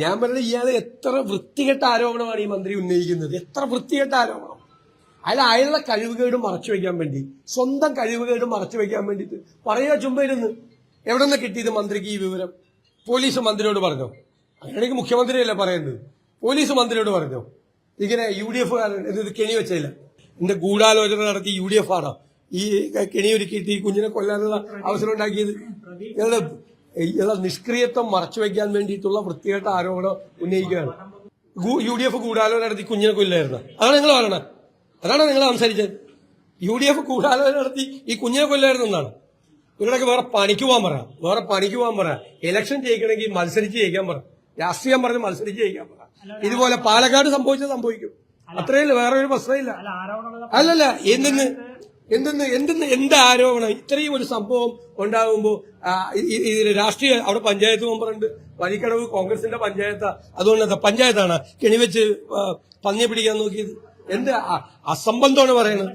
ഞാൻ പറഞ്ഞത് ഇയാൾ എത്ര വൃത്തികെട്ട ആരോപണമാണ് ഈ മന്ത്രി ഉന്നയിക്കുന്നത്? എത്ര വൃത്തികെട്ട ആരോപണം? അയാൾ അയാളുടെ കഴിവുകേട് മറച്ചു വെക്കാൻ വേണ്ടി സ്വന്തം കഴിവുകേട് മറച്ചു വെക്കാൻ വേണ്ടിയിട്ട് പറയുക ചുമ്പയിരുന്ന് എവിടെ നിന്ന് കിട്ടിയത് മന്ത്രിക്ക് ഈ വിവരം? പോലീസ് മന്ത്രിയോട് പറഞ്ഞോ? അങ്ങനെയാണെങ്കിൽ മുഖ്യമന്ത്രിയല്ലേ പറയുന്നത്? പോലീസ് മന്ത്രിയോട് പറഞ്ഞോ? ഇങ്ങനെ യു ഡി എഫ് ഇത് കെണി വെച്ചില്ല. എന്റെ ഗൂഢാലോചന നടത്തി യു ഡി എഫ് ആണോ? ഈ കെണി ഒരുക്കിയിട്ട് ഈ കുഞ്ഞിനെ കൊല്ലാനുള്ള അവസരം ഉണ്ടാക്കിയത്? നിഷ്ക്രിയത്വം മറച്ചു വയ്ക്കാൻ വേണ്ടിയിട്ടുള്ള വൃത്തികെട്ട ആരോപണം ഉന്നയിക്കുകയാണ്. യു ഡി എഫ് ഗൂഢാലോചന നടത്തി കുഞ്ഞിനെ കൊല്ലായിരുന്നു. അതാണ് നിങ്ങൾ പറയണത്. അതാണ് നിങ്ങൾ സംസാരിച്ചത്. യു ഡി എഫ് ഗൂഢാലോചന നടത്തി ഈ കുഞ്ഞിനെ കൊല്ലായിരുന്നു എന്നാണ്. നിങ്ങളൊക്കെ വേറെ പണിക്ക് പോകാൻ പറ. വേറെ പണിക്ക് പോകാൻ പറ. ഇലക്ഷൻ ജയിക്കണമെങ്കിൽ മത്സരിച്ച് ജയിക്കാൻ പറ. രാഷ്ട്രീയം പറഞ്ഞ് മത്സരിച്ച് ജയിക്കാൻ പറ. ഇതുപോലെ പാലക്കാട് സംഭവിച്ചത് സംഭവിക്കും. അത്രയല്ല വേറെ ഒരു പ്രശ്നമില്ല. അല്ലല്ല. എന്തെന്ന്? എന്തെന്ന് എന്തെന്ന് എന്ത് ആരോപണം ഇത്രയും ഒരു സംഭവം ഉണ്ടാകുമ്പോൾ ആ, ഇ- ഇ- ഇതിൽ രാഷ്ട്രീയ അവിടെ പഞ്ചായത്ത് മെമ്പറുണ്ട്. വഴിക്കടവ് കോൺഗ്രസിന്റെ പഞ്ചായത്താ. അതുകൊണ്ട് പഞ്ചായത്താണ് കെണിവെച്ച് പന്നിയെ പിടിക്കാൻ നോക്കിയത്. എന്ത് അസംബന്ധമാണ് പറയുന്നത്